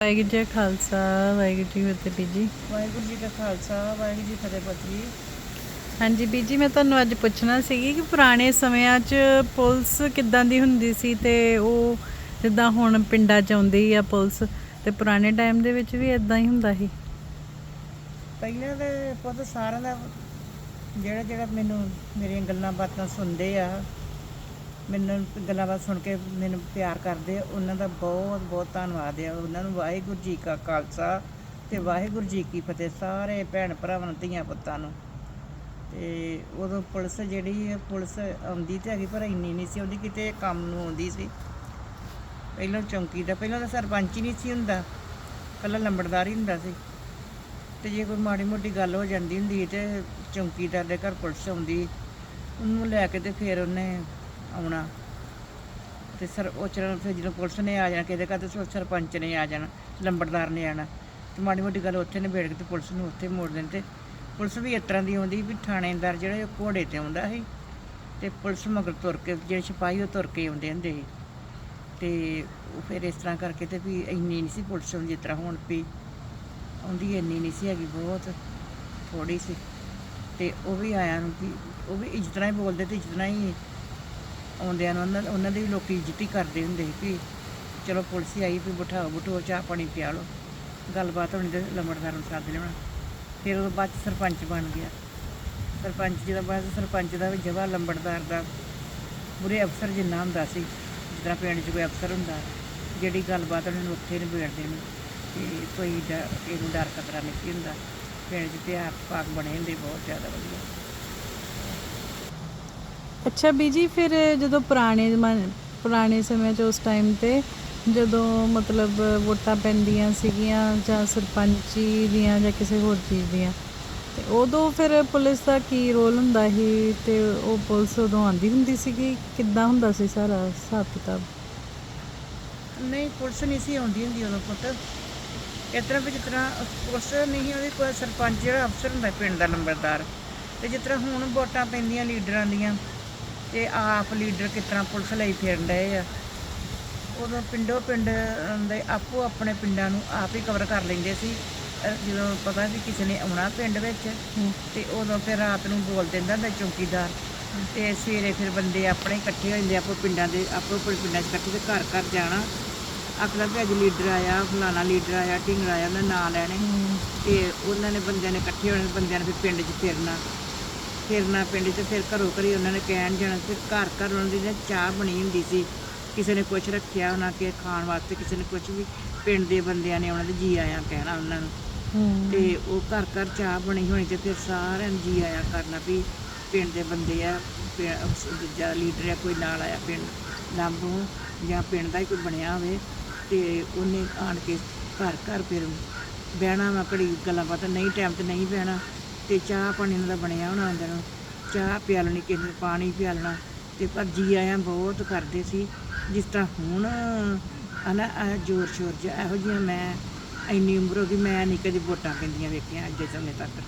ਵਾਹਿਗੁਰੂ ਜੀ ਖਾਲਸਾ ਵਾਹਿਗੁਰੂ ਜੀ ਫਤਿਹ ਬੀਜੀ ਵਾਹਿਗੁਰੂ ਜੀ ਕਾ ਖਾਲਸਾ ਵਾਹਿਗੁਰੂ ਜੀ ਫਤਿਹ ਪਤਨੀ ਹਾਂਜੀ ਬੀਜੀ ਮੈਂ ਤੁਹਾਨੂੰ ਅੱਜ ਪੁੱਛਣਾ ਸੀਗੀ ਕਿ ਪੁਰਾਣੇ ਸਮਿਆਂ 'ਚ ਪੁਲਿਸ ਕਿੱਦਾਂ ਦੀ ਹੁੰਦੀ ਸੀ ਤੇ ਉਹ ਜਿੱਦਾਂ ਹੁਣ ਪਿੰਡਾਂ 'ਚ ਆਉਂਦੀ ਆ ਪੁਲਿਸ ਤੇ ਪੁਰਾਣੇ ਟਾਈਮ ਦੇ ਵਿੱਚ ਵੀ ਇਦਾਂ ਹੀ ਹੁੰਦਾ ਸੀ? ਪਹਿਲਾਂ ਦੇ ਪੁੱਤ ਸਾਰਿਆਂ ਦਾ ਜਿਹੜਾ ਜਿਹੜਾ ਮੈਨੂੰ ਮੇਰੀਆਂ ਗੱਲਾਂ ਬਾਤਾਂ ਸੁਣਦੇ ਆ ਮੈਨੂੰ ਗੱਲਾਂ ਬਾਤ ਸੁਣ ਕੇ ਮੈਨੂੰ ਪਿਆਰ ਕਰਦੇ ਉਹਨਾਂ ਦਾ ਬਹੁਤ ਬਹੁਤ ਧੰਨਵਾਦ ਆ। ਉਹਨਾਂ ਨੂੰ ਵਾਹਿਗੁਰੂ ਜੀ ਕਾ ਖਾਲਸਾ ਤੇ ਵਾਹਿਗੁਰੂ ਜੀ ਕੀ ਫਤਿਹ ਸਾਰੇ ਭੈਣ ਭਰਾਵਾਂ ਨੂੰ ਧੀਆਂ ਪੁੱਤਾਂ ਨੂੰ। ਤੇ ਉਦੋਂ ਪੁਲਿਸ ਜਿਹੜੀ ਪੁਲਿਸ ਆਉਂਦੀ ਤੇ ਹੈਗੀ, ਪਰ ਇੰਨੀ ਨਹੀਂ ਸੀ ਉਹਦੀ ਕਿਤੇ ਕੰਮ ਨੂੰ ਆਉਂਦੀ ਸੀ। ਪਹਿਲਾਂ ਚੌਂਕੀ ਦਾ, ਪਹਿਲਾਂ ਤਾਂ ਸਰਪੰਚ ਹੀ ਨਹੀਂ ਸੀ ਹੁੰਦਾ। ਪਹਿਲਾਂ ਲੰਬੜਦਾਰ ਹੀ ਹੁੰਦਾ ਸੀ। ਤੇ ਜੇ ਕੋਈ ਮਾੜੀ ਮੋਟੀ ਗੱਲ ਹੋ ਜਾਂਦੀ ਹੁੰਦੀ ਤੇ ਚੌਂਕੀਦਾਰ ਦੇ ਘਰ ਪੁਲਿਸ ਆਉਂਦੀ। ਉਹਨੂੰ ਲੈ ਕੇ ਤੇ ਫਿਰ ਉਹਨੇ ਆਉਣਾ। ਤੇ ਸਰ, ਉਹ ਚਰਨ ਫਿਰ ਜਦੋਂ ਪੁਲਿਸ ਨੇ ਆ ਜਾਣਾ ਕਿਤੇ ਘਰ ਤੇ ਸਰਪੰਚ ਨੇ ਆ ਜਾਣਾ, ਲੰਬੜਦਾਰ ਨੇ ਆਣਾ ਤੇ ਮਾੜੀ ਮੋਟੀ ਗੱਲ ਉੱਥੇ ਨਿਬੇੜ ਕੇ ਤੇ ਪੁਲਿਸ ਨੂੰ ਉੱਥੇ ਮੋੜ ਦੇਣ ਤੇ ਪੁਲਿਸ ਵੀ ਇਸ ਤਰ੍ਹਾਂ ਦੀ ਆਉਂਦੀ ਵੀ ਥਾਣੇਦਾਰ ਜਿਹੜਾ ਉਹ ਘੋੜੇ ਤੇ ਆਉਂਦਾ ਸੀ ਤੇ ਪੁਲਿਸ ਮਗਰ ਤੁਰ ਕੇ, ਜਿਹੜੇ ਸਿਪਾਹੀ ਉਹ ਤੁਰ ਕੇ ਆਉਂਦੇ ਹੁੰਦੇ ਸੀ। ਤੇ ਉਹ ਫਿਰ ਇਸ ਤਰ੍ਹਾਂ ਕਰਕੇ ਤੇ ਵੀ ਇੰਨੀ ਨਹੀਂ ਸੀ ਪੁਲਿਸ ਆਉਂਦੀ, ਜਿਸ ਤਰ੍ਹਾਂ ਹੁਣ ਵੀ ਆਉਂਦੀ, ਇੰਨੀ ਨਹੀਂ ਸੀ ਹੈਗੀ ਬਹੁਤ ਥੋੜੀ ਸੀ। ਤੇ ਉਹ ਵੀ ਆਇਆ ਨੂੰ ਵੀ, ਉਹ ਵੀ ਇੱਜ਼ਤ ਤਰ੍ਹਾਂ ਹੀ ਬੋਲਦੇ ਤੇ ਇੱਜ਼ਤ ਨਾਲ ਹੀ ਆਉਂਦਿਆਂ ਨੂੰ ਉਹਨਾਂ ਉਹਨਾਂ ਦੀ ਵੀ ਲੋਕੀ ਇੱਜ਼ਤ ਹੀ ਕਰਦੇ ਹੁੰਦੇ ਸੀ ਵੀ ਚਲੋ ਪੁਲਿਸ ਹੀ ਆਈ ਵੀ ਬਿਠਾਓ ਬਿਠਾਓ, ਚਾਹ ਪਾਣੀ ਪਿਆ ਲਓ। ਗੱਲਬਾਤ ਹੋਣੀ ਤੇ ਲੰਬੜਦਾਰ ਨੂੰ ਸੱਦ ਲਿਆਉਣਾ। ਫਿਰ ਉਹ ਬਾਅਦ 'ਚ ਸਰਪੰਚ ਬਣ ਗਿਆ। ਸਰਪੰਚ ਜਿਹਦਾ ਬਾਅਦ ਸਰਪੰਚ ਦਾ ਵੀ ਜਵਾ ਲੰਬੜਦਾਰ ਦਾ ਬੁਰੇ ਅਫਸਰ ਜਿੰਨਾ ਹੁੰਦਾ ਸੀ, ਜਿੱਦਾਂ ਪਿੰਡ 'ਚ ਕੋਈ ਅਫਸਰ ਹੁੰਦਾ, ਜਿਹੜੀ ਗੱਲਬਾਤ ਉਹਨਾਂ ਨੂੰ ਉੱਥੇ ਨਿਬੇੜਦੇ ਨੇ ਤੇ ਕੋਈ ਡ- ਇਹਨੂੰ ਡਰ ਖਤਰਾ ਨਹੀਂ ਹੁੰਦਾ। ਪਿੰਡ 'ਚ ਤਿਉਹਾਰ ਪਾਕ ਬਣੇ ਹੁੰਦੇ ਬਹੁਤ ਜ਼ਿਆਦਾ ਵਧੀਆ। ਅੱਛਾ ਬੀਜੀ ਫਿਰ ਜਦੋਂ ਪੁਰਾਣੇ ਜ਼ਮਾਨੇ, ਪੁਰਾਣੇ ਸਮੇਂ 'ਚ ਉਸ ਟਾਈਮ ਤੇ ਜਦੋਂ ਮਤਲਬ ਵੋਟਾਂ ਪੈਂਦੀਆਂ ਸੀਗੀਆਂ ਜਾਂ ਸਰਪੰਚੀ ਦੀਆਂ ਜਾਂ ਕਿਸੇ ਹੋਰ ਚੀਜ਼ ਦੀਆਂ, ਤੇ ਉਦੋਂ ਫਿਰ ਪੁਲਿਸ ਦਾ ਕੀ ਰੋਲ ਹੁੰਦਾ ਸੀ ਤੇ ਉਹ ਪੁਲਿਸ ਉਦੋਂ ਆਂਦੀ ਹੁੰਦੀ ਸੀਗੀ? ਕਿੱਦਾਂ ਹੁੰਦਾ ਸੀ ਸਾਰਾ ਹਿਸਾਬ ਕਿਤਾਬ? ਨਹੀਂ, ਪੁਲਿਸ ਨਹੀਂ ਸੀ ਆਉਂਦੀ ਹੁੰਦੀ ਉਦੋਂ ਪੁੱਤ। ਇਸ ਤਰ੍ਹਾਂ ਵੀ ਜਿਸ ਤਰ੍ਹਾਂ ਪੁਲਿਸ ਨਹੀਂ ਆਉਂਦੀ, ਕੋਈ ਸਰਪੰਚ ਜਿਹੜਾ ਅਫਸਰ ਹੁੰਦਾ ਪਿੰਡ ਦਾ ਨੰਬਰਦਾਰ, ਤੇ ਜਿਸ ਤਰ੍ਹਾਂ ਹੁਣ ਵੋਟਾਂ ਪੈਂਦੀਆਂ ਲੀਡਰਾਂ ਦੀਆਂ ਤੇ ਆਪ ਲੀਡਰ ਕਿਸ ਤਰ੍ਹਾਂ ਪੁਲਿਸ ਲਈ ਫਿਰਨ ਡਏ ਆ। ਉਦੋਂ ਪਿੰਡੋ ਪਿੰਡ ਦੇ ਆਪੋ ਆਪਣੇ ਪਿੰਡਾਂ ਨੂੰ ਆਪ ਹੀ ਕਵਰ ਕਰ ਲੈਂਦੇ ਸੀ। ਜਦੋਂ ਪਤਾ ਸੀ ਕਿਸੇ ਨੇ ਆਉਣਾ ਪਿੰਡ ਵਿੱਚ ਤੇ ਉਦੋਂ ਫਿਰ ਰਾਤ ਨੂੰ ਬੋਲ ਦਿੰਦਾ ਹੁੰਦਾ ਚੌਕੀਦਾਰ। ਤੇ ਸਵੇਰੇ ਫਿਰ ਬੰਦੇ ਆਪਣੇ ਇਕੱਠੇ ਹੋ ਜਾਂਦੇ ਆਪੋ ਪਿੰਡਾਂ ਦੇ ਆਪੋ ਆਪਣੇ ਪਿੰਡਾਂ 'ਚ ਇਕੱਠੇ ਤੇ ਘਰ ਘਰ ਜਾਣਾ। ਆਖਦਾ ਵੀ ਅੱਜ ਲੀਡਰ ਆਇਆ ਫਲਾਣਾ ਲੀਡਰ ਆਇਆ ਢਿੰਗਰਾ ਆਇਆ ਉਹਨਾਂ ਨਾਂ ਲੈਣੇ। ਤੇ ਉਹਨਾਂ ਨੇ ਬੰਦਿਆਂ ਨੇ ਇਕੱਠੇ ਹੋਣੇ ਬੰਦਿਆਂ ਨੇ ਫਿਰ ਪਿੰਡ 'ਚ ਫਿਰਨਾ। ਫਿਰਨਾ ਪਿੰਡ 'ਚ ਫਿਰ ਘਰੋਂ ਘਰੀ ਉਹਨਾਂ ਨੇ ਕਹਿਣ ਜਾਣਾ ਫਿਰ ਘਰ ਘਰ ਉਹਨਾਂ ਦੀ ਚਾਹ ਬਣੀ ਹੁੰਦੀ ਸੀ। ਕਿਸੇ ਨੇ ਕੁਝ ਰੱਖਿਆ ਉਹਨਾਂ ਕੇ ਖਾਣ ਵਾਸਤੇ ਕਿਸੇ ਨੇ ਕੁਝ ਵੀ ਪਿੰਡ ਦੇ ਬੰਦਿਆਂ ਨੇ ਉਹਨਾਂ ਦੇ ਜੀ ਆਇਆਂ ਕਹਿਣਾ ਉਹਨਾਂ ਨੂੰ। ਤੇ ਉਹ ਘਰ ਘਰ ਚਾਹ ਬਣੀ ਹੋਣੀ ਤੇ ਫਿਰ ਸਾਰਿਆਂ ਨੂੰ ਜੀ ਆਇਆ ਕਰਨਾ ਵੀ ਪਿੰਡ ਦੇ ਬੰਦੇ ਆ ਦੂਜਾ ਲੀਡਰ ਆ ਕੋਈ ਨਾਲ ਆਇਆ ਪਿੰਡ ਲਾਂਬੂ ਜਾਂ ਪਿੰਡ ਦਾ ਹੀ ਕੋਈ ਬਣਿਆ ਹੋਵੇ ਤੇ ਉਹਨੇ ਆਣ ਕੇ ਘਰ ਘਰ ਫਿਰ ਬਹਿਣਾ ਵਾ ਘੜੀ ਗੱਲਾਂ ਬਾਤਾਂ ਨਹੀਂ ਟਾਈਮ ਤੇ ਨਹੀਂ ਬਹਿਣਾ। ਤੇ ਚਾਹ ਪਾਣੀ ਉਹਨਾਂ ਦਾ ਬਣਿਆ ਹੋਣਾ ਅੰਦਰ। ਨੂੰ ਚਾਹ ਪਿਆਲਣੀ ਕਿਸੇ ਨੂੰ ਪਾਣੀ ਪਿਆਲਣਾ ਤੇ ਪਰ ਜੀ ਆਇਆਂ, ਬਹੁਤ ਕਰਦੇ ਸੀ। ਜਿਸ ਤਰ੍ਹਾਂ ਹੁਣ, ਹਨਾ ਆਹ ਜ਼ੋਰ ਸ਼ੋਰ ਜਿਹਾ, ਇਹੋ ਜਿਹੀਆਂ ਮੈਂ, ਇੰਨੀ ਉਮਰ ਹੋ ਗਈ, ਮੈਂ ਨਹੀਂ ਕਦੀ ਵੋਟਾਂ ਪੈਂਦੀਆਂ ਵੇਖੀਆਂ ਅੱਜ ਦੇ ਸਮੇਂ ਤੱਕ।